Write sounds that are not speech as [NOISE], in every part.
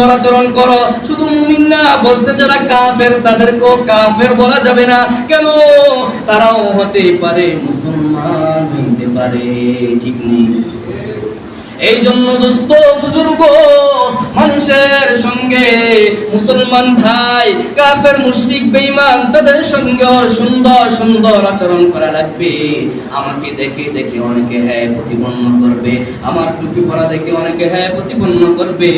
সুন্দর আচরণ করো। শুধু মুমিন না, বলছে যারা কাফের, তাদেরকেও কাফের বলা যাবে না। কেন? তারাও হতে পারে, মুসলমান হইতে পারে, ঠিক নেই। এই জন্য দোস্ত বুজুর্গ মানুষের সঙ্গে, মুসলমান ভাই, কাফের, মুশরিক, বেঈমান, তাদের সঙ্গে সুন্দর সুন্দর আচরণ করা লাগবে। আমাকে দেখে দেখে অনেকে হ্যাঁ প্রতিপন্ন করবে। আমার টুপি পরা দেখে অনেকে হ্যাঁ প্রতিপন্ন করবে।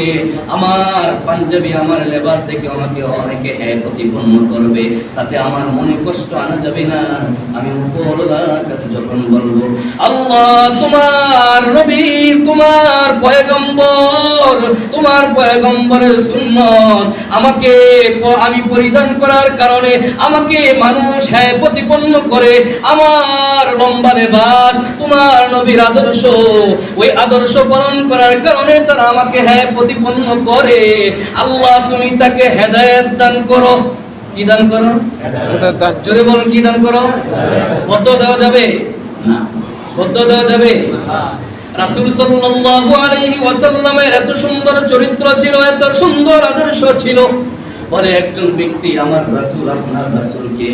আমার পাঞ্জাবি, আমার লেবাস দেখে আমাকে অনেকে হ্যাঁ প্রতিপন্ন করবে। তাতে আমার মনে কষ্ট আনা যাবে না। আমি উপরওয়ালার কাছে যখন বলব, আল্লাহ, তোমার নবী, তোমার পয়গম্বর তোমার পয়গম্বরের সুন্নত। আমাকে আমি পরিধান করার কারণে আমাকে মানুষ হ্যাঁ প্রতিপন্ন করে। আমার লম্বা লেবাস তোমার নবীর আদর্শ। ওই আদর্শ পালন করার কারণে তারা আমাকে হ্যাঁ প্রতিপন্ন করে। আল্লাহ তুমি তাকে হেদায়েত দান করো। কি দান করো? জোরে বলুন কি দান করো? বদ্ধ দেওয়া যাবে? না। বদ্ধ দেওয়া যাবে? রাসূল সাল্লাল্লাহু আলাইহি ওয়াসাল্লামের এত সুন্দর চরিত্র ছিল এত সুন্দর আদর্শ ছিল। পরে একজন ব্যক্তি আমার রাসূল আপনার রাসূলকে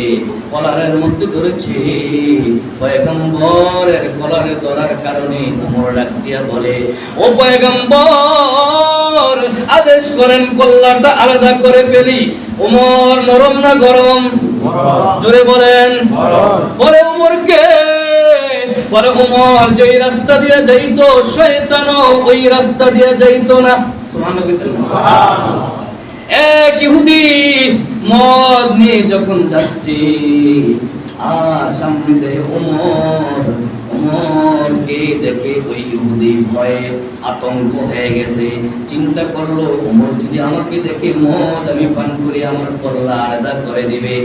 কলারের মধ্যে ধরেছে। পয়গম্বরের কলারে ধরার কারণে ওমর ডাক দিয়া বলে ও পয়গম্বর আদেশ করেন কল্লাটা আলাদা করে ফেলি। ওমর নরম না গরম? জোরে বলেন। বলে ওমরকে বলে ওমর যেই রাস্তা দিয়ে যাইতো শয়তানও ওই রাস্তা দিয়ে যাইতো না? এক ইহুদি মদ নিয়ে যখন যাচ্ছে আর সামনে দেয় ওমর দেখে ওই ইহুদি ভয়ে আতঙ্ক হয়ে গেছে। চিন্তা করল ওমর যদি আমাকে দেখে মদ আমি পান করি আমার কল্লা আলাদা করে দিবে।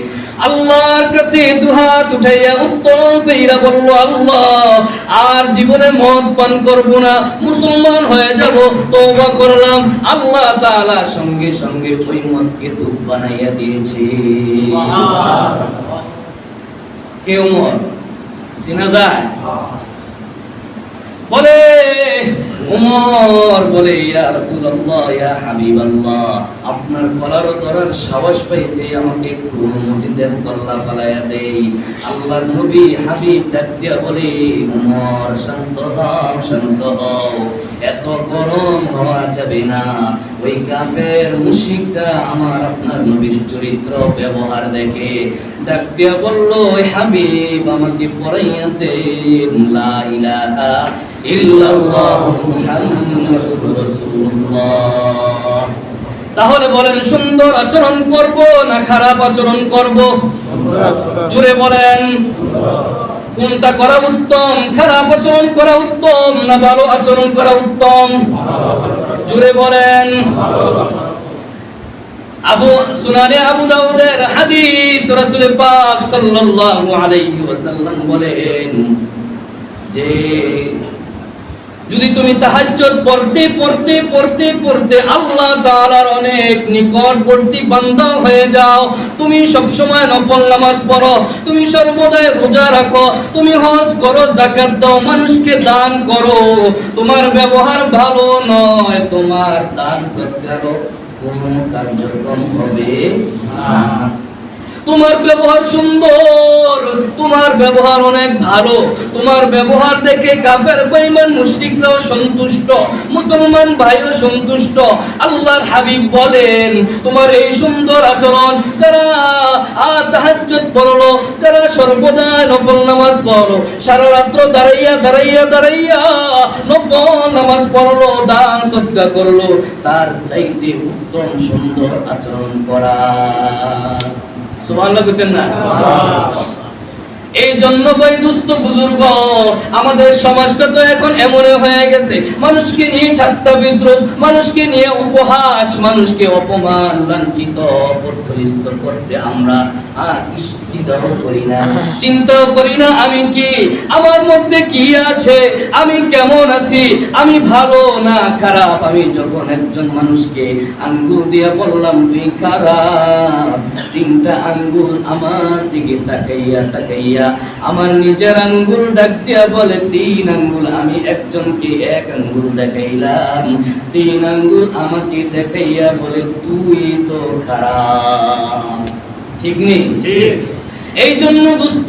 আল্লাহর কাছে দুহাত উঠাইয়া উত্তর কইরা বলল আল্লাহ আর জীবনে মদ পান করব না মুসলমান হয়ে যাব তওবা করলাম। আল্লাহ তাআলা সঙ্গে সঙ্গে ওই মদকে দুধ বানাইয়া দিয়েছে। কে উমর চিনা যায়? বলে, উমর বলে, ইয়া রাসূলুল্লাহ, ইয়া হাবিবাল্লাহ, আপনার কলার ধরার সাহস পাইছে, আমাকে একটু অনুমতি দেন, কল্লা ফালাইয়া দেই। আল্লাহর নবী হাবিব ডাক বলে, উমর, শান্ত হও শান্ত হও, এত গরম হওয়া যাবে না। ওই কাফের মুশরিকরা আমার আপনার নবীর চরিত্র ব্যবহার দেখে ডাক বলল, ওই হাবিব, আমাকে পড়াইয়া দেন, লা ইলাহা তাহলে বলেন, সুন্দর আচরণ করব না খারাপ আচরণ করব? জুড়ে বলেন। কোনটা করা উত্তম, খারাপ আচরণ করা উত্তম না ভালো আচরণ করা উত্তম? জুড়ে বলেন। আবু, সুনানে আবু দাউদের হাদিস রাসূল পাক সাল্লাল্লাহু আলাইহি ওয়াসাল্লাম বলেন যে যদি তুমি তাহাজ্জুদ পড়তে পড়তে পড়তে পড়তে আল্লাহ তাআলার অনেক নিকটবর্তী বান্দা হয়ে যাও। তুমি সব সময় নফল নামাজ পড়ো, তুমি সর্বদাই রোজা রাখো, তুমি হজ করো, যাকাত দাও, মানুষকে দান করো। তোমার ব্যবহার ভালো নয়, তোমার দান সৎকারও কোনো কার্যক্রম হবে তোমার ব্যবহার সুন্দর ব্যবহার অনেক ভালো। তোমার ব্যবহার দেখে কাফের, বেঈমান, মুশরিকরাও সন্তুষ্ট, মুসলমান ভাইও সন্তুষ্ট। আল্লাহর হাবিব বলেন, তোমার এই সুন্দর আচরণ, যারা পড়ল, যারা সর্বদা নফল নামাজ পড়ল, সারা রাত্র দাঁড়াইয়া দাঁড়াইয়া দাঁড়াইয়া নফল নামাজ পড়ল, দান করল, তার চাইতে উত্তম সুন্দর আচরণ করা। না? এই জন্য ভাই দুস্থ বুজুর্গ, আমাদের সমাজটা তো এখন এমন হয়ে গেছে। মানুষকে নিয়ে ঠাট্টা বিদ্রোহ, মানুষকে নিয়ে উপহাস, মানুষকে অপমান, লাঞ্ছিত করতে আমরা আর চিন্তাও করি না। [LAUGHS] চিন্তাও করি না আমি কি আমার মধ্যে কি আছে? আমি কেমন আছি? আমি ভালো না খারাপ? আমি যখন একজন মানুষকে আঙ্গুল দিয়া বললাম তুই খারাপ। তিনটা আঙ্গুল আমার দিকে তাকাইয়া তাকাইয়া আমার নিজের আঙ্গুল ডাক দিয়া বলে তিন আঙ্গুল। আমি একজনকে এক আঙ্গুল দেখাইলাম। তিন আঙ্গুল আমাকে দেখাইয়া বলে তুই তো খারাপ। ঠিক নেই ঠিক এই জন্য দুস্থ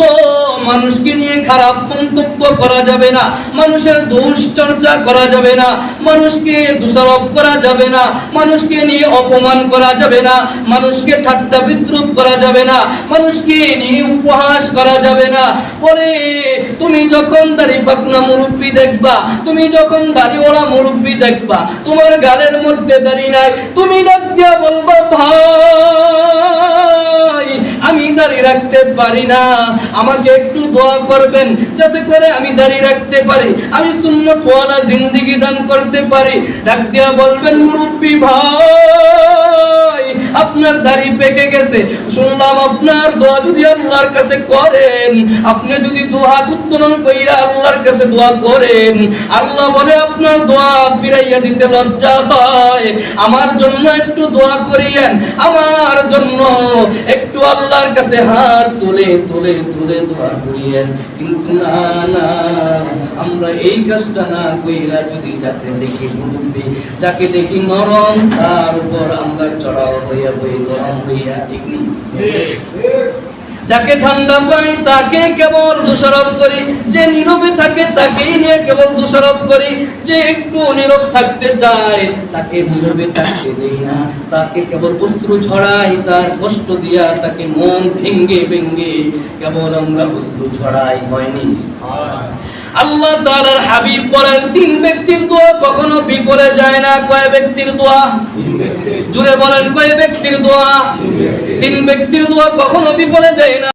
মানুষকে নিয়ে খারাপ মন্তব্য করা যাবে না, মানুষের দোষ চর্চা করা যাবে না, মানুষকে দোষারোপ করা যাবে না, মানুষকে নিয়ে অপমান করা যাবে না, মানুষকে ঠাট্টা বিদ্রুপ করা যাবে না, মানুষকে নিয়ে উপহাস করা যাবে না। পরে তুমি যখন দাড়ি পাকনা মুরব্বী দেখবা, তুমি যখন দাড়িওয়ালা মুরব্বী দেখবা, তোমার গালের মধ্যে দাড়ি নাই, তুমি ডাক দিয়া বলবা, ভাই রাখতে পারি না। আমাকে একটু দোয়া করবেন, যাতে করে আমি দাঁড়িয়ে রাখতে পারি। আমি সুন্নত পোয়ালা জিন্দিগি দান করতে পারি। ডাক দিয়া বলবেন, মুরব্বী ভাই আপনার দাড়ি পেকে গেছে। শুনলাম আপনার দোয়া যদি আল্লাহর কাছে করেন, আপনি যদি দোয়া উত্তোলন কইরা আল্লাহর কাছে দোয়া করেন, আল্লাহ বলে আপনার দোয়া ফিরাইয়া দিতে লজ্জা হয়। আমার জন্য একটু দোয়া করিয়েন, আমার জন্য একটু আল্লাহর কাছে হাত তুলে তুলে তুলে দোয়া করিয়েন। কিন্তু না না, আমরা এই কাজটা না কইরা যদি যাকে দেখি মুরব্বী, যাকে দেখি নরম, তার উপর আমরা চড়াও হইয়া বই গরম হইয়া ঠিক নেই যাকে ঠান্ডা পাই তাকে কেবল দোষারোপ করি। যে নীরবে থাকে তাকেই নিয়ে কেবল দোষারোপ করি। যে একটু নীরব থাকতে চায় তাকে নীরবে থাকতে দেই না। তাকে কেবল অস্ত্র ছড়াই তার কষ্ট দিয়া তাকে মন ভেঙ্গে ভেঙ্গে কেবল আমরা অস্ত্র ছড়াই হয়নি আল্লাহ তাআলার হাবিব বলেন তিন ব্যক্তির দোয়া কখনো বিফলে যায় না। কয় ব্যক্তির দোয়া? জুড়ে বলেন কয় ব্যক্তির দোয়া? তিন ব্যক্তির দোয়া কখনো বিফলে যায়